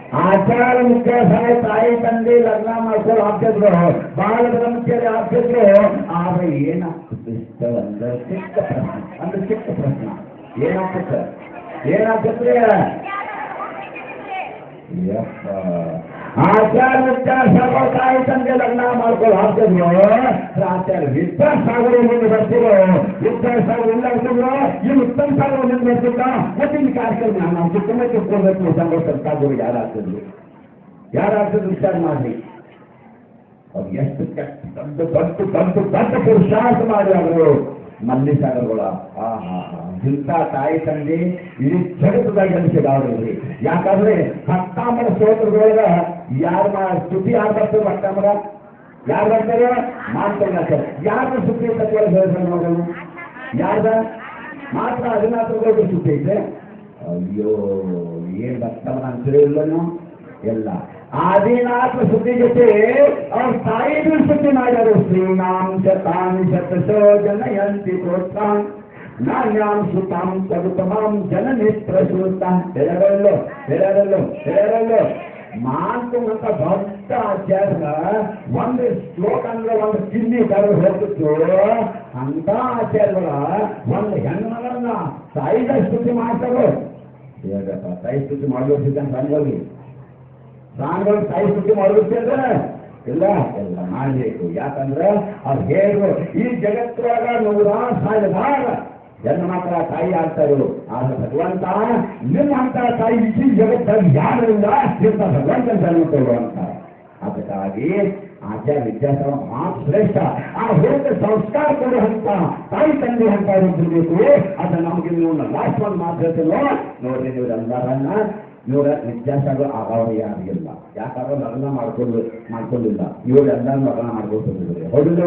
S1: आचार निकेश है ताई तंदे लगना मसल आपके द्रोह बाल ब्रह्म के लिए आपके द्रोह आप ये ना अंदर चित्त प्रश्न अंदर चित्त प्रश्न। ये ना चित्र ये ना चित्र ತಾಯಿ ತಂದೆ ಲಗ್ನ ಮಾಡ್ಕೊಂಡು ಹಾಕ್ತಿದ್ರು ಆಚಾರ ವಿದ್ಯಾಸಾಗರ ಮುಂದೆ ಬರ್ತಿರೋ ವಿದ್ಯಾಸಾಗರ ಇಲ್ಲ ಬರ್ತಿದ್ರು ಈ ಉತ್ತಮ ಸಾಗರ ಮುಂದೆ ಬರ್ತಿದ್ದ ಮತ್ತಿನ ಕಾರ್ಯಕ್ರಮ ನಾವು ಚಿಕ್ಕಮ್ಮ ಚಿಕ್ಕೋಬೇಕು ಸಂಘ ಸರ್ಕಾರದವ್ರು ಯಾರಾಗ್ತಿದ್ರು ಯಾರಾಗ್ತಿದ್ರು ವಿಚಾರ ಮಾಡಿ ಅವ್ರು ಎಷ್ಟು ಕೆಟ್ಟ ದೊಡ್ಡ ದೊಡ್ಡ ದೊಡ್ಡ ದೊಡ್ಡ ಪುರುಷಾರ್ಥ ಮಾಡಿ ಅವರು ಮಲ್ಲಿ ಸಾಗರಗಳ ಆ ಇಂಥ ತಾಯಿ ತಂದೆ ಇಡೀ ಜಗತ್ತದಾಗ ಎನಿಸಿದವ್ರಿ ಯಾಕಂದ್ರೆ ಹತ್ತಾಮರ ಸ್ತೋತ್ರದೊಳಗ ಯಾರ ಸ್ತುತಿ ಯಾರು ಬರ್ತದೆ ಹತ್ತಾಮರ? ಯಾರು ಬರ್ತಾರೆ? ಮಾಡ್ತಾರೆ ಯಾರ ಸ್ತುತಿ ಕೇಳಿ ಹೇಳ್ತಾರೆ ನೋಡೋದು ಯಾರ್ದ? ಮಾತ್ರ ಹದಿನಾಲ್ಕು ಸ್ತುತಿ ಐತೆ. ಅಯ್ಯೋ, ಏನ್ ಬರ್ತಾವ ನಾನು ಇಲ್ಲನು ಎಲ್ಲ. ಆದಿನಾಥ ಸುದ್ದಿ ಜೊತೆ ಅವ್ರ ತಾಯಿಗೂ ಸುದ್ದಿ ಮಾಡ್ಯಾರು ಶ್ರೀನಾಂ ಶತಾಂ ಶತಶೋ ಜನಯಂತಿ ಪ್ರೋತ್ಸಾಹಂ ನಾಣ್ಯಾಂ ಸುತಾಂ ತಗುತಮಾಂ ಜನನಿ ಪ್ರಸೂತಾಂ ಹೇಳರಲ್ಲೋ ಹೇಳರಲ್ಲೋ ಹೇಳರಲ್ಲೋ ಮಾತು ಅಂತ ದೊಡ್ಡ ಆಚಾರ್ಯ ಒಂದು ಶ್ಲೋಕ ಅಂದ್ರೆ ಒಂದು ಚಿನ್ನಿ ಕರೆದು ಹೋಗ್ತಿತ್ತು ಅಂತ ಆಚಾರ್ಯಗಳ ಒಂದು ಹೆಣ್ಮಗಳನ್ನ ತಾಯಿದ ಸ್ತುತಿ ಮಾಡ್ತಾರೋ ಹೇಗಪ್ಪ ತಾಯಿ ಸ್ತುತಿ ಮಾಡ್ಬೇಕಿದ್ದಂತ ಅನ್ಬೋದು ಪ್ರಾಣಿಗಳು ತಾಯಿ ಸುದ್ದಿ ಮಾಡಬೇಕು ಅಂದ್ರೆ ಇಲ್ಲ, ಎಲ್ಲ ಮಾಡಬೇಕು. ಯಾಕಂದ್ರೆ ಅವ್ರು ಹೇಳು ಈ ಜಗತ್ತೊಳಗ ನೂರಾರು ಸಾವಿರಾರ ಜನ್ಮ ಮಾತ್ರ ತಾಯಿ ಆಗ್ತಾರು. ಆದ್ರೆ ಭಗವಂತ ನಿಮ್ಮಂತ ತಾಯಿ ಈ ಜಗತ್ತಲ್ಲಿ ಯಾರಿಂದ ಇಂಥ ಭಗವಂತ ಜನ್ಮ ಅದಕ್ಕಾಗಿ ಆಚಾರ ವಿದ್ಯಾಸರ ಮಾತು ಶ್ರೇಷ್ಠ ಆ ಹೋದ ಸಂಸ್ಕಾರ ಕೊಡುವಂತ ತಾಯಿ ತಂದೆ ಅಂತ ಇರಬೇಕು ಅದು ನಮಗೆ ನೀವು ಲಾಸ್ಟ್ ಒಂದು ಮಾತು ನೋಡ್ರಿ ನೀವೆಲ್ಲರನ್ನ. ಇವರ ವಿದ್ಯಾಸಾಗರ ಆಗವ್ರು ಯಾರಿಗಿಲ್ಲ ಯಾಕಂದ್ರೆ ಲಗ್ನ ಮಾಡ್ಕೊಂಡು ಮಾಡ್ಕೊಂಡಿಲ್ಲ ಇವ್ರು ಎಲ್ಲ ಲಗ್ನ ಮಾಡ್ಕೊಳ್ತಿದ್ರು ಹೌದಿಲ್ಲ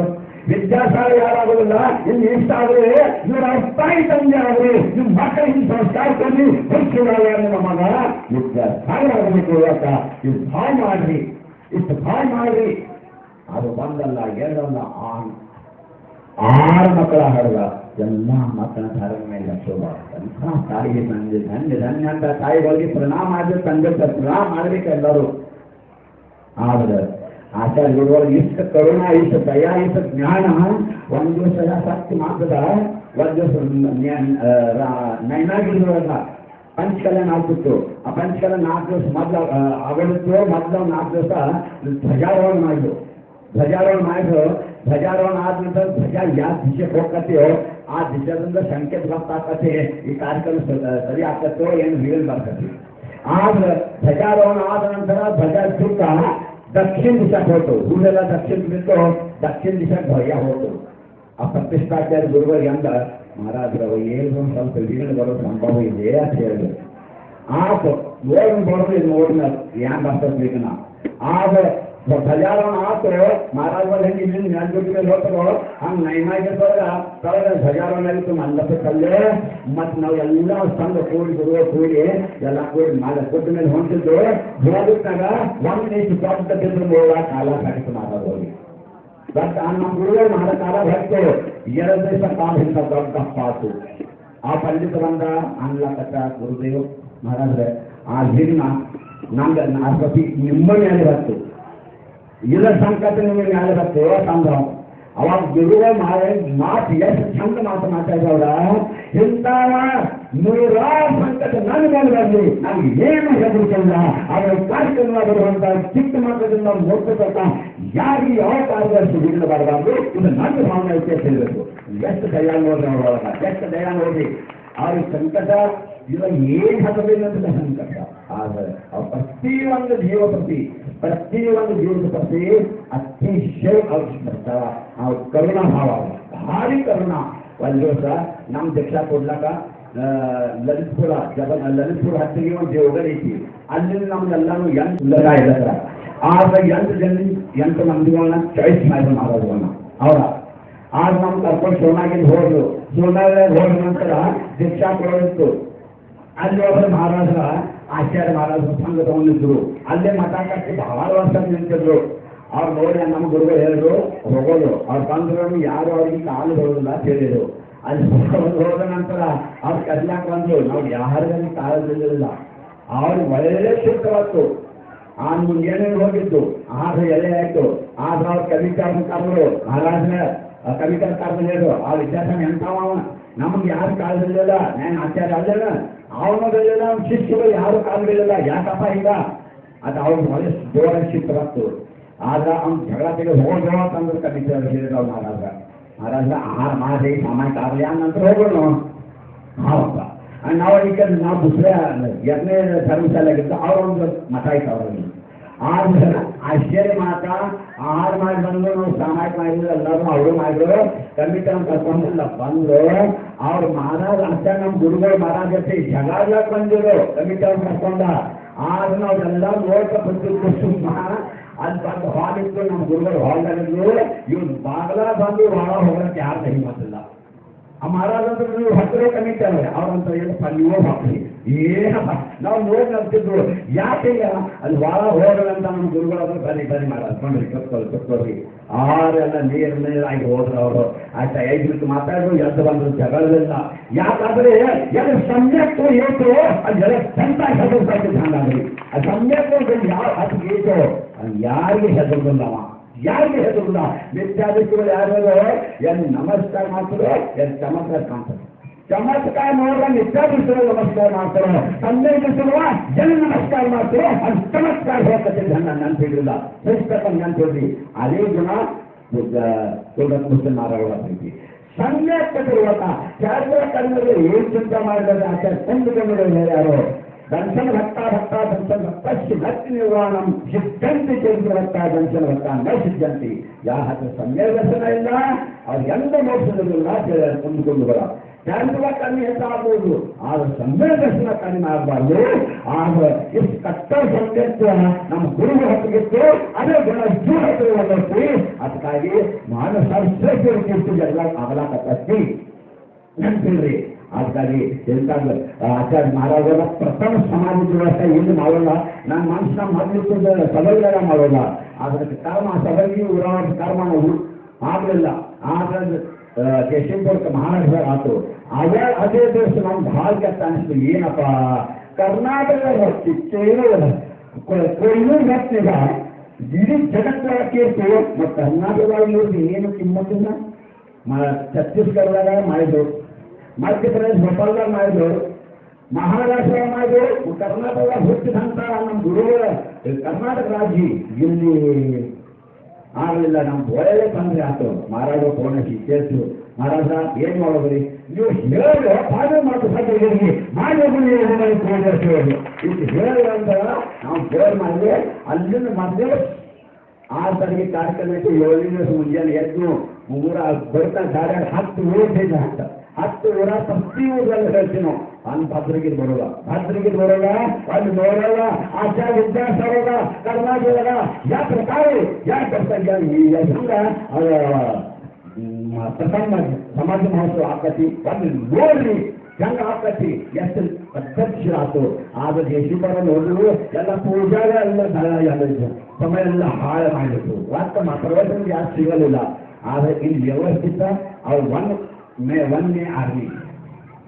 S1: ವಿದ್ಯಾಸಾಗರ ಯಾರಾಗೋದಿಲ್ಲ ಇನ್ನು ಇಷ್ಟ ಆದ್ರೆ ಇವ್ರ ತಾಯಿ ತಂದೆ ಆದ್ರೆ ನಿಮ್ಮ ಮಕ್ಕಳಿಗೆ ಸಂಸ್ಕಾರ ಕೊಡಿ ಹುಡುಕಿದಾಗ ನಿಮ್ಮ ಮಗ ವಿದ್ಯಾಸಾಗರ ಆಗಬೇಕು ಯಾಕ ಇದು ಭಾಳ ಮಾಡ್ರಿ ಇಷ್ಟು ಭಾಳ ಮಾಡ್ರಿ ಅದು ಒಂದಲ್ಲ ಎರಡಲ್ಲ ಆ ಆರು ಮಕ್ಕಳ ಹಡದ ಎಲ್ಲ ಮಕ್ಕಳ ಧಾರಣ ಮೇಲೆ ಶೋಭ ಅಂತ ತಾಯಿಗೆ ತಂದೆ, ಧನ್ಯ ಧನ್ಯ ಅಂತ ತಾಯಿಗಳಿಗೆ ಪ್ರಣಾಮ ಆದ್ರೆ ತಂದೆ ಪ್ರಣಾಮ ಮಾಡ್ಬೇಕು ಎಲ್ಲರೂ. ಆದ್ರೆ ಆಚಾರ್ಯ ಗುರುಗಳು, ಇಷ್ಟ ಕರುಣ, ಇಷ್ಟ ದಯಾ, ಇಷ್ಟ ಜ್ಞಾನ, ಒಂದು ದಿವಸ ಸಾಕ್ಷಿ ಮಾಡ್ತದ ಒಂದು ದಿವಸ ನೈನಾಗಿರೋಲ್ಲ ಪಂಚಕಲ್ಯಾಣ ಆಗ್ತಿತ್ತು. ಆ ಪಂಚಕಲ್ಯಾಣ ನಾಲ್ಕು ದಿವಸ ಮೊದಲು ಅವಳಿತ್ತು ಮೊದಲು ನಾಲ್ಕು ದಿವಸ ಧ್ವಜಾರೋಹಣ ಮಾಡಿದ್ರು. ಧ್ವಜಾರೋಹಣ ಮಾಡಿದ್ರು. ಧ್ವಜಾರೋಹಣ ಆದ ನಂತರ ಧ್ವಜ ಯಾವ ದಿಶೆಗೆ ಹೋಗ್ತತೆಯೋ ಆ ದಿಶದಿಂದ ಸಂಕೇತ ಗೊತ್ತಾಕತೆ ಈ ಕಾರ್ಯಕ್ರಮ ಸ- ಸರಿ ಆಗ್ತತ್ತೋ ಏನು ರೀಲ್ ಬರ್ತದೆ ಆದ್ರೆ ಧ್ವಜಾರೋಹಣ ಆದ ನಂತರ ಧ್ವಜ ಸುತ್ತ ದಕ್ಷಿಣ ದಿಶೆಗೆ ಹೋಯ್ತು ಹೂವೆಲ್ಲ ದಕ್ಷಿಣ ಬಿಟ್ಟು ದಕ್ಷಿಣ ದಿಶೆಗೆ ಧ್ವಜ ಹೋಯ್ತು ಆ ಪ್ರತಿಷ್ಠಾಚಾರ್ಯ ಗುರುಗಳು ಎಂದ ಮಹಾರಾಜರವ ಏನು ಒಂದ್ ಸ್ವಲ್ಪ ವಿಘ್ನ ಬರೋ ಸಂಭವ ಇದೆ ಅಂತ ಹೇಳಿದ್ರು ಆತ ಓಡ್ ಬರೋದು ಇದು ಓಡಿನ ಏನ್ ಬರ್ತದ ವಿಘ್ನ ಆಗ ಧ್ವಜಾರೋಹಣ ಆತು ಮಹಾರಾಜ ಹೆಂಗೆ ಇಲ್ಲಿ ನೆಲ್ಬಿಟ್ಟು ಮೇಲೆ ಹೋಗ್ತಾರೋ ಹಂಗ ನೈಮಾಗಿರ್ತಾರ ತಳಗ ಧ್ವಜಾರೋಹಣ ಆಗಿತ್ತು ಮಂದಪ ಮತ್ತು ಮತ್ ನಾವು ಎಲ್ಲ ಸಂಘ ಕೂಡಿ ಗುರುವ ಕೂಡಿ ಎಲ್ಲ ಕೂಡಿ ಮಾಡ ಕೊಟ್ಟ ಮೇಲೆ ಹೊಂಟಿದ್ದು ಹೋಗಿದ್ದಾಗ ಒಂದು ನಿಮಿಷ ದೊಡ್ಡ ಬಿದ್ದು ಮೂಲ ಕಾಲ ಕಡಿತು ಮಾತಾಡೋಗಿ ಬಟ್ ನಮ್ಮ ಗುರುಗಳು ಮಾಡ ಕಾಲ ಹೇಳ್ತೇವೆ ಎರಡು ದಿವಸ ಕಾಲದಿಂದ ದೊಡ್ಡ ಪಾತು ಆ ಪಂಡಿತ ಬಂದ ಅನ್ಲಕತ್ತ ಗುರುದೇವ್ ಮಹಾರಾಜ್ರೆ ಆ ದಿನ ನಮ್ಗೆ ಆ ಪ್ರತಿ ನಿಮ್ಮ ಮೇಲೆ ಬತ್ತು ಇಲ್ಲ ಸಂಕಟ ನಿಮಗೆ ಮೇಲೆ ಬತ್ತು ತಂದ ಅವಾಗ ಗುರುಗಳ ಮಾಡ ಮಾತು ಎಷ್ಟು ಚಂದ ಮಾತು ಮಾತಾಡವ್ರ ಇಂಥವ ನೂರಾರು ಸಂಕಟ ನನ್ನ ಮೇಲೆ ಬರಲಿ ನಮ್ಗೆ ಏನು ಹೆದರಿಕಲ್ಲ ಅವರ ಕಾರ್ಯಕ್ರಮ ಬರುವಂತ ಚಿಕ್ಕ ಮಕ್ಕಳಿಂದ ನೋಡ್ಕೊತ ಯಾರಿಗೆ ಯಾವ ಕಾರ್ಯದರ್ಶಿ ಬಿಡಲು ಬರಬಾರ್ದು ಇದು ನನ್ನ ಭಾವನೆ ಐತೆ ಅಂತ ಹೇಳ್ಬೇಕು ಎಷ್ಟು ದಯ ನೋಡ್ರಿ ಅವ್ರೊಳಗ ಎಷ್ಟು ದಯ ನೋಡ್ರಿ ಅವ್ರಿಗೆ ಸಂಕಟ ಇಲ್ಲ ಏನ್ ಹಾಕಬೇಕಂತ ಸಂಕಟ ಆದ್ರೆ ಅವ್ರ ಪ್ರತಿ ಒಂದು ಜೀವ ಪ್ರತಿ ಪ್ರತಿ ಒಂದು ಜೀವದ ಪ್ರತಿ ಅತಿಶಯ ಅವಶ್ಯ ಅವ್ರ ಕರುಣಾ ಭಾವ ಭಾರಿ ಕರುಣ. ಒಂದ್ ದಿವಸ ನಮ್ ದೀಕ್ಷಾ ಕೊಡ್ಲಾಕ ಲಲಿತ್ಪುರ, ಜಬ, ಲಲಿತ್ಪುರ ಹತ್ತಿಗೆ ಒಂದು ದೇವಗಡ ಐತಿ. ಅಲ್ಲಿ ನಮ್ಗೆಲ್ಲಾನು ಎಂಟು ಲಗ ಇಲ್ಲದ್ರ ಆದ್ರೆ ಎಂಟು ಜನ, ಎಂಟು ಮಂದಿಗಳನ್ನ ಚಾಯ್ಸ್ ಮಾಡಿ ಮಾಡೋದನ್ನ. ಅವರ ಆಗ ನಮ್ ಕರ್ಕೊಂಡು ಸೋನಾಗಿಲ್ಲಿ ಹೋದ್ರು. ಸೋನಾಗ ಹೋದ ನಂತರ ದೀಕ್ಷಾ ಕೊಡೋದಿತ್ತು. ಅಲ್ಲಿ ಒಬ್ಬರು ಮಹಾರಾಜರ ಆಚಾರ್ಯ ಮಹಾರಾಜ ಸಂಘ ತಗೊಂಡಿದ್ರು ಅಲ್ಲೇ ಮಠ ಕಟ್ಟಿ ಬಹಳ ವರ್ಷ ನಿಂತಿದ್ರು. ಅವ್ರು ನೋಡಿ ನಮ್ಮ ಗುರುಗಳು ಹೇಳಿದ್ರು, ಹೋಗೋದು. ಅವ್ರು ಬಂದ್ರು ಯಾರು ಅವ್ರಿಗೆ ಕಾಲು ಬರೋದಿಲ್ಲ ಅಂತ ಹೇಳಿದ್ರು. ಅಲ್ಲಿ ಹೋದ ನಂತರ ಅವ್ರು ಕದ್ಲಾಕ್ ಬಂದ್ರು. ನಾವು ಯಾರಿಗೂ ಕಾಲು ಬೀಳಿಲ್ಲ ಅವ್ರು ಒಳ್ಳೆ ಶುದ್ಧವತ್ತು ಆ ಮುಂದೆ ಏನೇನು ಹೋಗಿದ್ದು ಆಗ ಎಲೆ ಆಯ್ತು. ಆಗ ಅವ್ರ ಕವಿತಾ ಕರೆದ್ರು. ಮಹಾರಾಜನ ಕವಿತಾ ಕಾರ್ಮಿಕರು ಆ ವಿದ್ಯಾರ್ಥಿ ಎಂತಾವ ನಮ್ಗೆ ಯಾರು ಕಾಲು ಬೀಳಲ್ಲ ನಾನು ಆಚಾರ ಅಲ್ಲಲ್ಲ ಅವನು ಬೀಳಲ್ಲ ಅವ್ನ ಶಿಷ್ಯರು ಯಾರು ಕಾಲು ಬೀಳಲ್ಲ ಯಾಕಪ್ಪ ಈಗ? ಅದು ಅವ್ನು ಒಳ್ಳೆ ಜೋಳ ಶಿಫ್ಟ್ ಆಗ ಆದ್ರೆ ಅವ್ನು ಜಗಳ ತೆಗೆದು ಹೋಗೋಣ ಅಂತಂದ್ರೆ ಕಮಿಷನ್ ಹೇಳಿದ್ರು ಅವ್ನು ಮಹಾರಾಜ. ಮಹಾರಾಜ, ಆಹಾರ ಮಾಡಿ ಸಮಾಜ ಆಗಲಿ ಅನ್ನಂತರ ಹೋಗೋಣ ಹಾವಪ್ಪ ನಾವು ಈಗ ನಾವು ದುಸ್ರೇ, ಎರಡನೇ ಧರ್ಮಶಾಲೆ ಧರ್ಮಶಾಲೆಗಿಂತ ಅವ್ರೊಂದು ಮಠ ಆಯ್ತು ಅವರಲ್ಲಿ. ಆಗ ಆಶ್ಚರ್ಯ ಮಾತ ಆಹಾರ ಮಾಡಿ ಬಂದು ನಾವು ಸಾಮಾಜಿಕ ಮಾಡಿದ್ರು ಎಲ್ಲರೂ ಅವರು ಮಾಡಿದ್ರು ಕಮಿಟಿ ಅಂತ ಕರ್ಕೊಂಡಿಲ್ಲ ಬಂದು ಅವ್ರು ಮಹಾರಾಜ ಅಂತ ನಮ್ಮ ಗುರುಗಳು ಮಹಾರಾಜ ಜೊತೆ ಜಗಳ ಬಂದಿರು ಕಮಿಟಿ ಅಂತ ಕರ್ಕೊಂಡ. ಆದ್ರೆ ನಾವೆಲ್ಲ ನೋಡ್ತಾ ಬಂದಿದ್ದು ಸುಮ್ಮ ಅಲ್ಲಿ ಬಂದು ಹಾಲ್ ಇತ್ತು, ನಮ್ಮ ಗುರುಗಳು ಹಾಲ್ದಾಗಿದ್ರು ಇವ್ರು ಬಾಗಲ ಬಂದು ಒಳ ಹೋಗಕ್ಕೆ ಯಾರು ಕೈ ಮಾಡಿಲ್ಲ ಆ ಮಹಾರಾಜ ಅಂದ್ರೆ ನೀವು ಹತ್ತಿರ ಕಮಿಟಿ ಅಲ್ಲ ಅವ್ರಂತ ಏನು ನೀವು ಹಾಕಿ ಏನಪ್ಪ ನಾವು ನೋಡಿ ನಡ್ತಿದ್ರು ಯಾಕೆ ಅಲ್ಲಿ ಭಾಳ ಹೋಗಲಂತ ನಮ್ಮ ಗುರುಗಳಾದ್ರು ಬನ್ನಿ ಬನ್ನಿ ಮಾಡ ಅನ್ಕೊಂಡ್ರಿ ಕತ್ಕೊಳ್ಳಿ ಕತ್ಕೊಳ್ಳಿ ಆರೆಲ್ಲ ನೀರು ನೀರಾಗಿ ಹೋದ್ರು ಅವರು. ಆಯ್ತಾ, ಐದು ನಿಮಿಷ ಮಾತಾಡಿದ್ರು ಎದ್ದು ಬಂದ್ರು ಜಗಳವಿಲ್ಲ ಯಾಕಾದ್ರೆ ಎಲ್ಲ ಸಮ್ಯಕ್ ಏತು ಅಲ್ಲಿ ಎಲ್ಲ ಸಂತ ಹೆದರ್ಸಾಯ್ತು ಹಂಗಾಗ್ರಿ ಆ ಸಮ್ಯಕ್ ಯಾವ ಅದು ಏತು ಅದು ಯಾರಿಗೆ ಹೆದರ್ದಲ್ಲವ? ಯಾರಿಗೆ ಹೆದರುಲ್ಲ ವಿದ್ಯಾರ್ಥಿಗಳು ಯಾರು ಎಲ್ಲಿ ನಮಸ್ಕಾರ ಮಾಡ್ತಾರೆ ಎಲ್ಲಿ ಚಮತ್ಕಾರ ಕಾಣ್ತಾರೆ ಚಮತ್ಕಾರ ನೋಡುವಾಗ ನಿತ್ಯಾಭಿಷೇಕ ನಮಸ್ಕಾರ ಮಾಡ್ತಾರೆ ತಂದೆಗೆ ಸುಲಭ ಜನ ನಮಸ್ಕಾರ ಮಾಡ್ತಾರೆ ಅದು ಚಮತ್ಕಾರ ಹೇಳ್ತಕ್ಕಂಥ ನನ್ನ ನೆನಪಿಡಿಲ್ಲ ಹೇಳ್ತಕ್ಕಂಥ ನೆನಪಿಡ್ರಿ ಅದೇ ಗುಣ ಮುಸ್ಲಿಂ ಮಾರಾಟಗಳ ಪ್ರೀತಿ ಸಣ್ಣ ಕಟ್ಟಿರುವಂತ ಯಾರ್ಯಾರ ಕನ್ನಡದಲ್ಲಿ ಏನ್ ಚಿಂತೆ ಮಾಡಿದ್ರೆ ಆಚಾರ ತಂದು ಕನ್ನಡದಲ್ಲಿ ಯಾರ್ಯಾರು ದರ್ಶನ ಭಕ್ತ ಭಕ್ತ ದರ್ಶನ ಭಕ್ತ ಭಕ್ತಿ ನಿರ್ವಾಣಂ ಸಿದ್ಧಂತಿ ಚೇಂದ್ರ ಭಕ್ತ ದರ್ಶನ ಭಕ್ತ ನ ಸಿದ್ಧಂತಿ ಯಾವ ಹತ್ರ ಸಮ್ಯ ದರ್ಶನ ಇಲ್ಲ ಅವ್ರು ಎಂದ ಮೋಕ್ಷದಲ್ಲಿಲ್ಲ ಅಂದ್ಕೊಂಡು ಬರ ಧ್ಯಾನವ ಕಮ್ಮಿ ಹೆಚ್ಚಾಗಬಹುದು ಆದ್ರೆ ಸಂವೇದನೆಗಳ ಕಡಿಮೆ ಆಗಬಾರ್ದು ಆದ್ರೆ ಎಷ್ಟು ಕಟ್ಟ ಸಂಕೇತ ನಮ್ಮ ಗುರು ಹತ್ತಿಗಿತ್ತು ಅದೇ ಗುಣ ಹತ್ತಿರ ಮಾನಸ ಅದಕ್ಕಾಗಿ ಮಾನಸ ಶ್ರೇಷ್ಠ ಜಗಳ ಆಗಲಾಕತ್ತಿ ನೆನ್ಪಿಲ್ರಿ ಅದಕ್ಕಾಗಿ ಎಂತಾಗ ಆಚಾರ್ಯ ಮಹಾರಾಜರ ಪ್ರಥಮ ಸಮಾಜ ದಿವಸ ಏನು ಮಾಡೋಲ್ಲ. ನಮ್ಮ ಮನುಷ್ಯ ಮಾಡಲಿಕ್ಕೆ ಸಭೆಗಳ ಮಾಡೋಲ್ಲ. ಅದಕ್ಕೆ ಕರ್ಮ, ಸಭೆಗೆ ಊರಾಟ ಕರ್ಮ ಆಗಲಿಲ್ಲ ಆದ್ರೆ ಕೇಶಂಪುರಕ್ಕೆ ಮಹಾರಾಷ್ಟ್ರ ಆತು ಅದೇ ಅದೇ ದಿವಸ ನಮ್ಗೆ ಭಾಳ ಕೆಟ್ಟ ಅನಿಸ್ತು ಏನಪ್ಪ ಕರ್ನಾಟಕದ ಚಿಚ್ಚೇನು ಕೊಯ್ನೂರು ಗಟ್ಟಿಗ ಇಡೀ ಜಗತ್ತೊಳಗೆ ಕೇಳ್ತು ಮತ್ತು ಕರ್ನಾಟಕದಾಗ ಇವ್ರಿಗೆ ಏನು ಕಿಮ್ಮತ್ತಿಲ್ಲ ಮ ಛತ್ತೀಸ್ಗಢದಾಗ ಮಾಡಿದ್ರು ಮಧ್ಯಪ್ರದೇಶ ಭೋಪಾಲ್ದಾಗ ಮಾಡಿದ್ರು ಮಹಾರಾಷ್ಟ್ರ ಮಾಡಿದ್ರು ಕರ್ನಾಟಕದಾಗ ಹುಟ್ಟಿದಂತ ನಮ್ಮ ಗುರುಗಳ ಕರ್ನಾಟಕ ರಾಜ್ಯ ಇಲ್ಲಿ ಆಗಲಿಲ್ಲ ನಮ್ಮ ಒಳ್ಳೆ ತೊಂದರೆ ಆಯ್ತು ಮಹಾರಾಜ ಫೋನ್ ಹಚ್ಚಿ ಕೇಳ್ತು. ಮಹಾರಾಜ, ಏನ್ ಮಾಡೋದ್ರಿ? ನೀವು ಹೇಳಿ ಪಾಠ ಮಾತು ಸಾಧ್ಯ ಮಾಡಿ ಹೇಳಿ ಇದು ಹೇಳಿ ಅಂತ ನಾವು ಫೋನ್ ಮಾಡಿದ್ರೆ ಅಲ್ಲಿಂದ ಮತ್ತೆ ಆ ತಾರೀಕು ಕಾರ್ಯಕ್ರಮಕ್ಕೆ ಏಳನೇ ದಿವಸ ಮುಂಜಾನೆ ಎದ್ದು ಊರ ಬರ್ತಾ ಗಾಡಿ ಹತ್ತು ಊರ ಹಾಕ್ತ ಹತ್ತು ಊರ ಪ್ರತಿ ಊರಲ್ಲಿ ಹೇಳ್ತೀವಿ ನಾವು ಅಲ್ಲಿ ಭದ್ರಗಿರಿ ಬರೋದ ಭದ್ರಗಿರಿ ಬರೋದ ಅಲ್ಲಿ ನೋಡಲ್ಲ, ಆಚಾರ ವಿದ್ಯಾಸ ಬರೋದ ಕರ್ನಾಟಕ ಯಾ ಪ್ರಕಾರ ಯಾಕೆ ಹೆಂಗ ಪ್ರಸನ್ನ ಸಮಾಜ ಮಹೋತ್ಸವ ಆಕತಿ ಅಲ್ಲಿ ನೋಡ್ರಿ. ಹೆಂಗ ಆಕತಿ? ಎಷ್ಟು ಅಧ್ಯಕ್ಷ ಆತು ಆದ್ರೆ ಜೇಸಿಬರ ನೋಡಿದ್ರು, ಎಲ್ಲ ಪೂಜಾಗ ಎಲ್ಲ ಸಮಯ ಎಲ್ಲ ಹಾಳು ಮಾಡಿತ್ತು ವಾಸ್ತ ಪ್ರವೇಶನ ಜಾಸ್ತಿ ಸಿಗಲಿಲ್ಲ. ಆದ್ರೆ ಇಲ್ಲಿ ವ್ಯವಸ್ಥಿತ ಅವ್ರು one May one May army.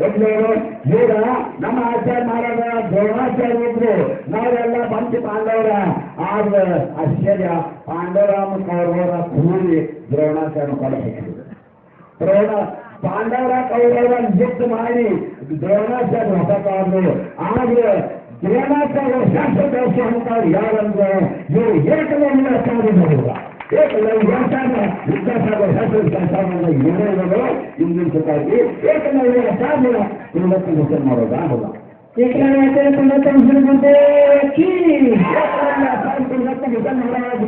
S1: ಕೊಡ್ಲೇವರು ಈಗ ನಮ್ಮ ಆಚಾರ ಮಹಾರಾಜ ದ್ರೋಣಾಚಾರ್ಯ ಇದ್ರು. ನಾವೆಲ್ಲ ಪಂಚ ಪಾಂಡವರ. ಆದ್ರೆ ಆಶ್ಚರ್ಯ, ಪಾಂಡವರಾಮ ಕೌರವರ ಕೂಡಿ ದ್ರೋಣಾಚಾರ್ಯ ಕೊಡಬೇಕು ದ್ರೋಣ, ಪಾಂಡವರ ಕೌರವರ ಯುದ್ಧ ಮಾಡಿ ದ್ರೋಣಾಚಾರ್ಯ ಹೊಸಕಾದ್ರು ಆದ್ರೆ ದ್ರೋಣಾಚಾರ್ಯ ಶಾಶ್ವತ ಅಂತಾರೆ ಯಾರಂದ್ರೆ, ಇವರು ಏಕಲವ್ಯ ಏಕಲವ್ಯ ವ್ಯಾಸಾನ ವಿದ್ಯಾಸಾಗರ ಶಾಸ್ತ್ರ ಸಂಸ್ಥಾನದ ಏನೇನೋ ಇಂದಿನ ಸುತ್ತಾಗಿ ಏಕಲವ್ಯ ಸಾಧನ ಇವತ್ತು ಮುಸಲ್ ಮಾಡೋದು ಆಗೋಲ್ಲ
S2: ಏಕಲವ್ಯ ಕುಲತ ಮುಸಲ್ಮಾನರಿಗೆ ಕೀ
S1: ಏಕಲವ್ಯ ಸಾಧನ ಇವತ್ತು ಮುಸಲ್ ಮಾಡೋದು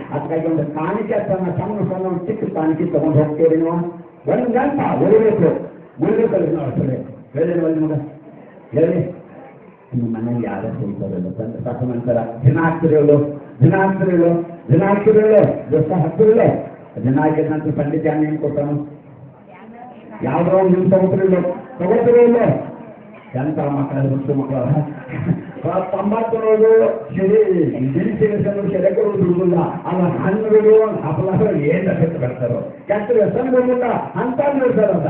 S1: ಅದಕ್ಕಾಗಿ ಕಾಣಿಕೆ ತನ್ನ ಸಣ್ಣ ಸಣ್ಣ ಚಿಕ್ಕ ಕಾಣಿಕೆ ತಗೊಂಡು ಹೋಗ್ತೇವೆ ನೀವು. ಒಂದು ಗಂಟ ಉಳಿಬೇಕು ಉಳಿಬೇಕಲ್ಲ ಅಷ್ಟೇ ಹೇಳಿ ನಿಮಗೆ ಹೇಳಿ. ನಿಮ್ಮ ಮನೆಗೆ ಯಾರು ಸಿಗ್ತಾರಲ್ಲ ತಂದೆ ಸಾಕು ನಂತರ. ದಿನ ಆಗ್ತಿರೋಳು ದಿನ ಆಗ್ತಿರೋಳು ದಿನ ಆಗ್ತಿರೋಳು ದಿವಸ ಹಾಕ್ತಿರಲ್ಲ ದಿನ ಹಾಕಿದ ನಂತರ ಪಂಡಿತ ಏನು ಕೊಟ್ಟಾನು ಯಾವ್ದೋ ಒಂದು ನೀವು ತಗೋತಿರಲ್ಲ ತಗೋತಿರಲ್ಲ ಎಂತ ಮಕ್ಕಳ ತಂಬಾಕು ಸಿಡಿ ಬಿಳಿ ಸೇರಿಸಲು ಸೆರೆ ಕೊಡುವುದಿಲ್ಲ ಅಲ್ಲ, ಹಣ್ಣುಗಳು ಹಪ್ಪಳ ಏನು ಎಫೆಕ್ಟ್ ಬರ್ತಾರೋ ಕೆಟ್ಟ ವ್ಯಸನಗಳಿಲ್ಲ ಅಂತ ಹೇಳ್ತಾರಂತ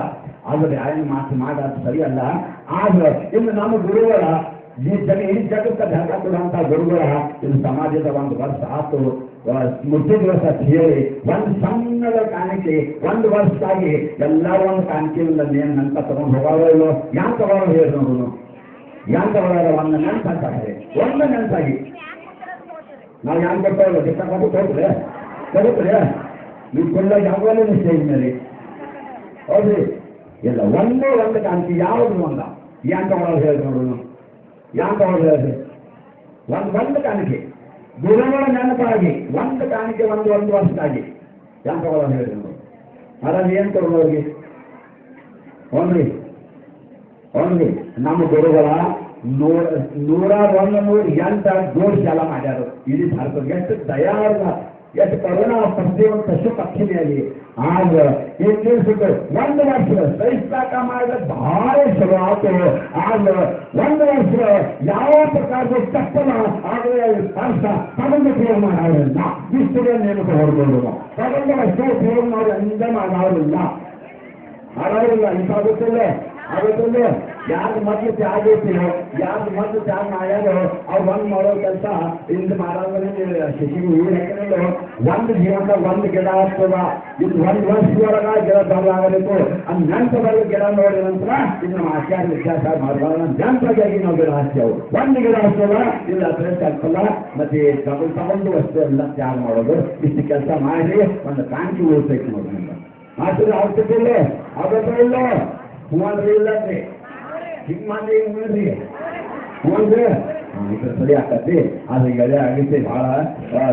S1: ಆದ್ರೆ ಆಯ್ನ ಮಾತು ಮಾಡೋದು ಸರಿಯಲ್ಲ. ಆದ್ರೆ ಇನ್ನು ನಮ್ಮ ಗುರುಗಳ ಈ ಜನ, ಈ ಜಗತ್ತ ಧರ್ಮ ಕೊಡುವಂತ ಗುರುಗಳ ಇದು ಸಮಾಜದ ಒಂದು ವರ್ಷ ಆತು. ಸ್ಮೃತಿ ದಿವಸ ಹೇಳಿ ಒಂದು ಸಣ್ಣದ ಕಾಣಿಕೆ, ಒಂದು ವರ್ಷಕ್ಕಾಗಿ ಎಲ್ಲರೂ ಒಂದು ಕಾಣಿಕೆಯಿಂದ ನೇಮ್ ನಂತ ತಗೊಂಡು ಹೋಗೋರೋ ಇಲ್ಲೋ ಯಾಕೆ ತಗೊಂಡು ಹೇಳಿ ನೋಡು ತಗೊಳ್ಳೋರ ಒಂದು ನೆನಪಾಗ್ತಾರೆ ಹೇಳಿ ಒಂದು ನೆನಪಾಗಿ. ನಾವು ಯಾಕೆ ಕೊಟ್ಟವಲ್ಲ ಕೊಟ್ಟು ತೋರಿಸ್ರೆ ತಗೋದ್ರೆ ನೀವು ಕೊಂಡ ಯಾವಾಗಲೂ ಸ್ಟೇಜ್ ಮೇಲೆ. ಹೌದ್ರಿ? ಇಲ್ಲ, ಒಂದೇ ಒಂದು ಕಾಣಿಕೆ ಯಾವುದು ಒಂದ? ಯಾಂಕ ತಗೊಳ್ಳೋರು ಹೇಳಿ ಯಾಕೆ ತಗೊಳ್ಳೋರು ಹೇಳ್ರಿ ಒಂದು ಒಂದು ಕಾಣಿಕೆ. ಗುರುಗಳ ನೆನಪಾಗಿ, ಒಂದು ಕಾಣಿಕೆ, ಒಂದು ಒಂದು ವರ್ಷದಾಗಿ ಯಾಕೆ ತಗೊಳ್ಳೋರು ಹೇಳಿ ನೋಡಿ. ಅದನ್ನು ಏನು ತಗೊಳ್ಳೋರಿಗೆ ಒಂದ್ರಿ ಒಂದ್ರಿ ನಮ್ಮ ಗುರುಗಳ ನೂರ ನೂರ ಒಂದು ನೂರ ಎಂಟ ಜೋಡ್ ಜಾಲ ಮಾಡ್ಯಾರು ಇಡೀ ಭಾರತ ಎಷ್ಟು ದಯಾಳ ಎಷ್ಟು ಕರುಣಾ ಪ್ರತಿಯೊಂದು ಪಶು ಪಕ್ಷಿ ಮೇಲೆ ಆಗ ಏನ್ ನಿಲ್ಸಿಟ್ಟು ಒಂದು ವರ್ಷ ಸಹಿಸ್ತಾಕ ಮಾಡಿದ್ರೆ ಬಹಳ ಚಲೋ ಆತು ಆಗ ಒಂದು ವರ್ಷ ಯಾವ ಪ್ರಕಾರದ ತಪ್ಪನ ಆಗಲೇ ವರ್ಷ ತಗೊಂಡು ಉಪಯೋಗ ಮಾಡೋದಿಲ್ಲ ಇಷ್ಟೇ ನೇಮಕ ಹೊರಬೋದು ತಗೊಂಡು ಅಷ್ಟೇ ಉಪಯೋಗ ಮಾಡಿ ಅಂದ ಮಾಡೋದಿಲ್ಲ ಮಾಡೋದಿಲ್ಲ ಇಂಥಾಗುತ್ತಿಲ್ಲ ಆಗುತ್ತಿಲ್ಲ ಯಾರು ಮೊದಲು ತ್ಯಾಗ ಇರ್ತೀನೋ ಯಾರು ಮೊದಲು ತ್ಯಾಗ ಮಾಡ್ಯಾರೋ, ಅವ್ರು ಒಂದು ಮಾಡೋ ಕೆಲಸ ಇಂದು ಮಾಡೋದ್ರೆ ಶಿಶಿಗೆ ನೀರು ಹಾಕಿರಲು ಒಂದು ಜೀವನ ಒಂದು ಗಿಡ ಆಗ್ತದ. ಇದು ಒಂದು ವರ್ಷದೊಳಗ ಗಿಡ ಬರಲಾಗಬೇಕು ಅದು ನಂತರದಲ್ಲಿ ಗಿಡ ನೋಡಿದ ನಂತರ ಇನ್ನು ನಮ್ಮ ಆಚಾರ ವ್ಯತ್ಯಾಸ ಮಾಡಬಾರ್ದು. ನಂತರದಾಗಿ ನಾವು ಗಿಡ ಹಾಕ್ತೇವೆ. ಒಂದು ಗಿಡ ಹಾಕ್ತದ ಇಲ್ಲ ಅದ್ರಷ್ಟು ಆಗ್ತಲ್ಲ ಮತ್ತೆ ತಗೊಂಡು ತಗೊಂಡು ವಸ್ತು ಎಲ್ಲ ತ್ಯಾಗ ಮಾಡೋದು. ಇಷ್ಟು ಕೆಲಸ ಮಾಡಿ ಒಂದು ಕಾಂತಿ ಉಳಿಸಬೇಕು ನೋಡಿ ಮಾತ್ರ ಆಗ್ತಿದ್ದಿಲ್ಲ ಆಗತ್ತಿಲ್ಲ ಹೂವಂದ್ರೆ ಇಲ್ಲನ್ರಿ ಹಿಂಗ್ ಮಾಡಿ ಹಿಂಗ್ ಹೂವಂದ್ರೆ ಇದು ಸರಿ ಆಗ್ತೈತಿ ಅದು ಎಳೆ ಆಗೈತೆ ಭಾಳ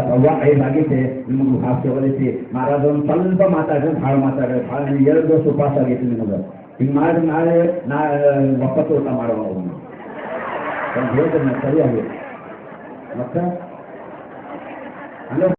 S1: ಸವ್ವಾ ಐದು ಆಗೈತೆ ನಿಮ್ಗೆ ಹಾಸ್ಯ ಬರೈತಿ ಮಹಾರಾಜ ಒಂದು ಸ್ವಲ್ಪ ಮಾತಾಡ್ರಿ ಭಾಳ ಮಾತಾಡ್ರಿ ಭಾಳ ಎರಡು ದಿವಸ ಉಪವಾಸ ಆಗೈತಿ ನಿಮಗೆ ಹಿಂಗ್ ಮಾಡಿ ನಾಳೆ ನಾ ಒಪ್ಪತ್ತು ಊಟ ಮಾಡೋಣ ಅವನು ಹೇಳ್ತೀನಿ ಸರಿಯಾಗಿ ಮತ್ತೆ ಹಲೋ